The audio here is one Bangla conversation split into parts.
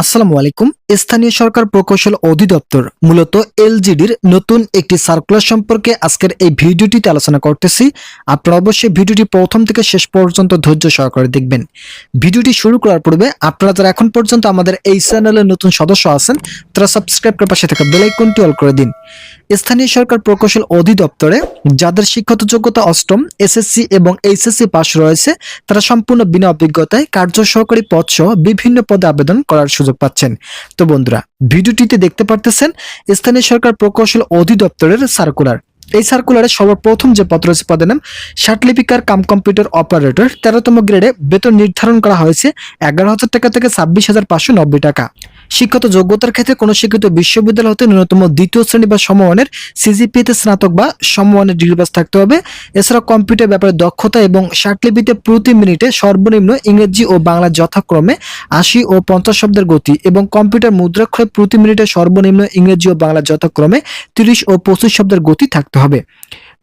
আসসালামু আলাইকুম। স্থানীয় সরকার প্রকৌশল অধিদপ্তর, মূলত এলজিডির নতুন একটি সার্কুলার সম্পর্কে আজকের এই ভিডিওটিতে আলোচনা করতেছি। আপনারা অবশ্যই ভিডিওটি প্রথম থেকে শেষ পর্যন্ত ধৈর্য সহকারে দেখবেন। ভিডিওটি শুরু করার পূর্বে আপনারা যারা এখন পর্যন্ত আমাদের এই চ্যানেলের নতুন সদস্য আছেন, তারা সাবস্ক্রাইব করে পাশে থাকা বেলাইকনটি অল করে দিন। স্থানীয় সরকার প্রকৌশল অধিদপ্তরে, যাদের শিক্ষত যোগ্যতা অষ্টম এসএসসি এবং এইচএসসি পাশ রয়েছে, তারা সম্পূর্ণ বিনা অভিজ্ঞতায় কার্য সহকারী পদ সহ বিভিন্ন পদে আবেদন করার সুযোগ পাচ্ছেন। তো বন্ধুরা, ভিডিওটিতে দেখতে পারতেছেন স্থানীয় সরকার প্রকৌশল অধিদপ্তরের সার্কুলার। এই সার্কুলারে সর্বপ্রথম যে পত্র আছে পদের নাম লিপিকার কাম কম্পিউটার অপারেটর, তেরোতম গ্রেডে বেতন নির্ধারণ করা হয়েছে এগারো হাজার টাকা থেকে ছাব্বিশ হাজার পাঁচশো নব্বই টাকা। শিক্ষত যোগ্যতার ক্ষেত্রে কোনো শিক্ষিত বিশ্ববিদ্যালয় হতে ন্যূনতম দ্বিতীয় শ্রেণি বা সমমানের সিজিপিতে স্নাতক বা সমমানের ডিগ্রি পাস থাকতে হবে। এছাড়া কম্পিউটার ব্যাপারে দক্ষতা এবং লিপিতে প্রতি মিনিটে সর্বনিম্ন ইংরেজি ও বাংলা যথাক্রমে আশি ও পঞ্চাশ শব্দের গতি এবং কম্পিউটার মুদ্রাক্ষরে প্রতি মিনিটে সর্বনিম্ন ইংরেজি ও বাংলা যথাক্রমে তিরিশ ও পঁচিশ শব্দের গতি থাকতে হবে।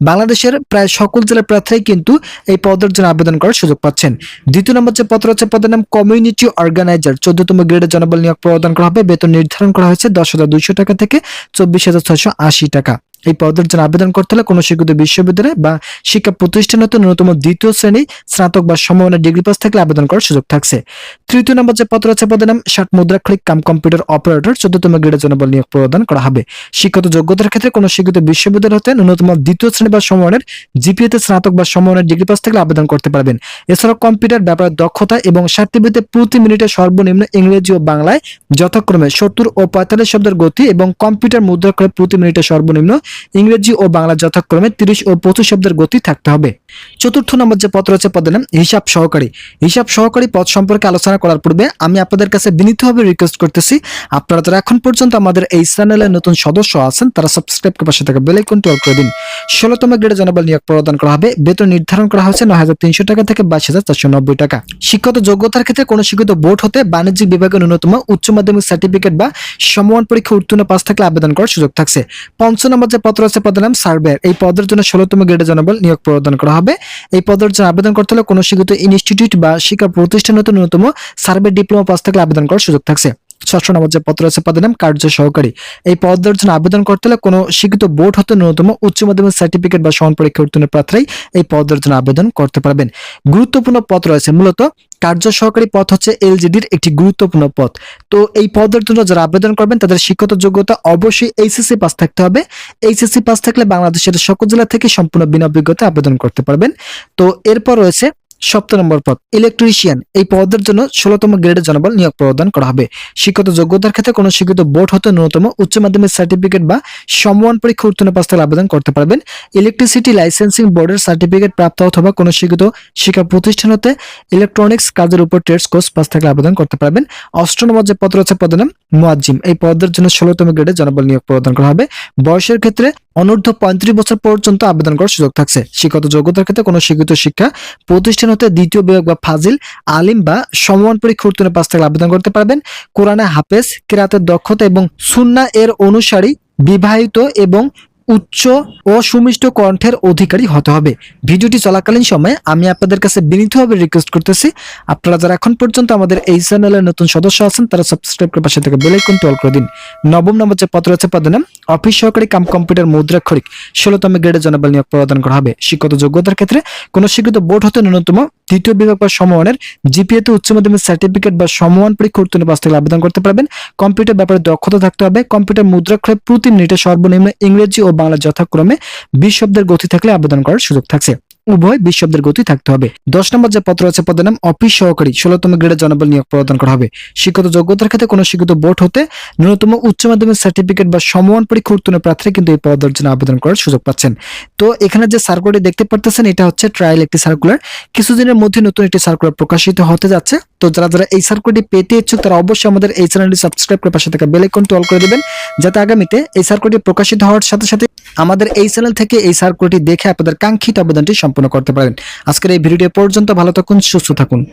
বাংলাদেশের প্রায় সকল জেলার প্রার্থী কিন্তু এই পদের জন্য আবেদন করার সুযোগ পাচ্ছেন। দ্বিতীয় নম্বর যে পত্র হচ্ছে পদের নাম কমিউনিটি অর্গানাইজার চোদ্দতম গ্রেডের জনবল নিয়োগ প্রদান করা হবে। বেতন নির্ধারণ করা হয়েছে দশ হাজার টাকা থেকে চব্বিশ হাজার আশি টাকা। এই পদের জন্য আবেদন করতে হলে কোনো স্বীকৃত বিশ্ববিদ্যালয় বা শিক্ষা প্রতিষ্ঠান হতে ন্যূনতম দ্বিতীয় শ্রেণি, স্নাতক বা সমমানের ডিগ্রি পাস থাকলে আবেদন করার সুযোগ থাকছে। তৃতীয় নম্বর যে পত্র আছে, পদের নাম ষাট মুদ্রাক্ষরিক কাম কম্পিউটার অপারেটর চোদ্দতম গ্রেডের জন্য নিয়োগ প্রদান করা হবে। শিক্ষত যোগ্যতার ক্ষেত্রে কোনো স্বীকৃত বিশ্ববিদ্যালয় হতে ন্যূনতম দ্বিতীয় শ্রেণি বা সমমানের জিপিএতে স্নাতক বা সমমানের ডিগ্রি পাস থাকলে আবেদন করতে পারবেন। এছাড়াও কম্পিউটার ব্যাপারে দক্ষতা এবং সার্টিফিকেটে প্রতি মিনিটে সর্বনিম্ন ইংরেজি ও বাংলায় যথাক্রমে সত্তর ও পঁয়তাল্লিশ শব্দের গতি এবং কম্পিউটার মুদ্রাক্ষরে প্রতি মিনিটে সর্বনিম্ন ইংরেজি ও বাংলা যথাক্রমে তিরিশ ও পঁচিশ শব্দের গতি থাকতে হবে। চতুর্থ নম্বর যে পত্র আছে পদের নাম হিসাব সহকারী। হিসাব সহকারী পদ সম্পর্কে আলোচনা করার পূর্বে আমি আপনাদের কাছে বিনীতভাবে রিকোয়েস্ট করতেছি, আপনারা যারা এখন পর্যন্ত আমাদের এই চ্যানেলের নতুন সদস্য আছেন, তারা সাবস্ক্রাইব করে পাশে থাকা বেল আইকনটি অল করে দিন। ষোলোতম গ্রেডে জনবল নিয়োগ প্রদান করা হবে। বেতন নির্ধারণ করা হয়েছে নয় হাজার তিনশো টাকা থেকে বাইশ হাজার চারশো নব্বই টাকা। শিক্ষত যোগ্যতার ক্ষেত্রে কোনো শিক্ষিত বোর্ড হতে বাণিজ্যিক বিভাগের ন্যূনতম উচ্চ মাধ্যমিক সার্টিফিকেট বা সমান পরীক্ষা উত্তীর্ণ পাস থাকলে আবেদন করার সুযোগ থাকছে। পঞ্চম নম্বর যে পত্র আছে, পদের নাম সার্ভেয়ার। এই পদের জন্য ষোলোতম গ্রেডে জনবল নিয়োগ প্রদান করা হবে। এই পদের জন্য আবেদন করতে হলে কোনো শিক্ষিত ইনস্টিটিউট বা শিক্ষা প্রতিষ্ঠান হতে ন্যূনতম সার্ভে ডিপ্লোমা পাস থাকলে আবেদন করার সুযোগ থাকছে। ষষ্ঠ নম্বর যে পত্র আছে পদের নাম কার্য সহকারী। এই পদের জন্য আবেদন করতে হলে কোনো শিক্ষিত বোর্ড হতে ন্যূনতম উচ্চ মাধ্যমিক সার্টিফিকেট বা সমান পরীক্ষা উত্তীর্ণ প্রার্থীরাই এই পদের জন্য আবেদন করতে পারবেন। গুরুত্বপূর্ণ পদ রয়েছে, মূলত কার্য সহকারী পথ হচ্ছে এলজিডির একটি গুরুত্বপূর্ণ পথ তো এই পদের জন্য যারা আবেদন করবেন, তাদের শিক্ষত যোগ্যতা অবশ্যই এইচএসসি পাস থাকতে হবে। এইচএসসি পাস থাকলে বাংলাদেশের সকল জেলা থেকে সম্পূর্ণ বিনা অভিজ্ঞতা আবেদন করতে পারবেন। তো এরপর রয়েছে সপ্তম নম্বর পদ ইলেকট্রিশিয়ান এই পদের জন্য ষোলতম গ্রেডের জনবল নিয়োগ প্রদান করা হবে। শিক্ষিত যোগ্যতার ক্ষেত্রে কোনো শিক্ষিত বোর্ড হতে ন্যূনতম উচ্চ মাধ্যমিক সার্টিফিকেট বা সমমান পরীক্ষা উত্তীর্ণ পাস থাকলে আবেদন করতে পারবেন। ইলেকট্রিসিটি লাইসেন্সিং বোর্ডের সার্টিফিকেট প্রাপ্ত অথবা কোনো শিক্ষিত শিক্ষা প্রতিষ্ঠান হতে ইলেকট্রনিক্স কাজের উপর ট্রেডস কোর্স পাস থাকলে আবেদন করতে পারবেন। অষ্টম নম্বর যে পদ রয়েছে, পদের নাম মুয়াজ্জিম। এই পদের জন্য ষোলতম গ্রেডে জনবল নিয়োগ প্রদান করা হবে। বয়সের ক্ষেত্রে অনূর্ধ্ব পঁয়ত্রিশ বছর পর্যন্ত আবেদন করার সুযোগ থাকছে। শিক্ষত যোগ্যতার ক্ষেত্রে কোনো শিক্ষিত শিক্ষা প্রতিষ্ঠান হতে দ্বিতীয় বিভাগ বা ফাজিল, আলিম বা সমমান পরীক্ষা উত্তীর্ণ পাশ থেকে আবেদন করতে পারবেন। কোরআনে হাফেজ, কেরাতের দক্ষতা এবং সুন্না এর অনুসারী বিবাহিত এবং উচ্চ ও সুমিষ্ট কণ্ঠের অধিকারী হতে হবে। ভিডিওটি চলাকালীন সময়ে আমি আপনাদের কাছে বিনীতভাবে রিকোয়েস্ট করতেছি, আপনারা যারা এখন পর্যন্ত আমাদের এই চ্যানেলের নতুন সদস্য আছেন, তারা সাবস্ক্রাইব করে পাশে থেকে বেল আইকনটি অল করে দিন। নবম নম্বর যে পত্র আছে পদের নাম অফিস সহকারী কাম কম্পিউটার মুদ্রাক্ষরিক। ষোলতম গ্রেডের জনবল নিয়োগ প্রদান করা হবে। শিক্ষত যোগ্যতার ক্ষেত্রে কোনো শিক্ষিত বোর্ড হতে ন্যূনতম দ্বিতীয় বিভাগ বা সমমানের জিপিএতে উচ্চ মাধ্যমিক সার্টিফিকেট বা সমমান পরীক্ষা উত্তীর্ণ পাস থেকে আবেদন করতে পারবেন। কম্পিউটার ব্যাপারে দক্ষতা থাকতে হবে। কম্পিউটার মুদ্রাক্ষরে প্রতি মিনিটে সর্বনিম্ন ইংরেজি ও বাংলা যথাক্রমে বিশ শব্দের গতি থাকলে আবেদন করার সুযোগ থাকছে। উভয় বিশ শব্দের গতি থাকতে হবে। দশ নম্বর যে পত্র আছে, পদের নাম অফিস সহকারী। ষোলতম গ্রেডের জনবল নিয়োগ প্রদান করা হবে। শিক্ষিত যোগ্যতার ক্ষেত্রে কোনো শিক্ষিত বোর্ড হতে ন্যূনতম উচ্চ মাধ্যমিক সার্টিফিকেট বা সমমান পরীক্ষা উত্তীর্ণ প্রার্থী কিন্তু এই পদের জন্য আবেদন করার সুযোগ পাচ্ছেন। তো এখানে যে সার্কুলারটি দেখতে পারতেছেন, এটা হচ্ছে ট্রায়াল একটি সার্কুলার কিছুদিনের মধ্যে নতুন একটি সার্কুলার প্রকাশিত হতে যাচ্ছে। তো যারা যারা এই সার্কুলারটি পেতে ইচ্ছুক, তারা অবশ্যই আমাদের এই চ্যানেলটি সাবস্ক্রাইব করে পাশে থাকা বেল আইকনটি অল করে দেবেন, যাতে আগামীতে এই সার্কুলারটি প্রকাশিত হওয়ার সাথে সাথে আমাদের এই চ্যানেল থেকে এই সার্কুলারটি দেখে আপনাদের কাঙ্ক্ষিত আবেদনটি সম্পন্ন করতে পারেন। আজকের এই ভিডিওটি পর্যন্ত। ভালো থাকুন সুস্থ থাকুন।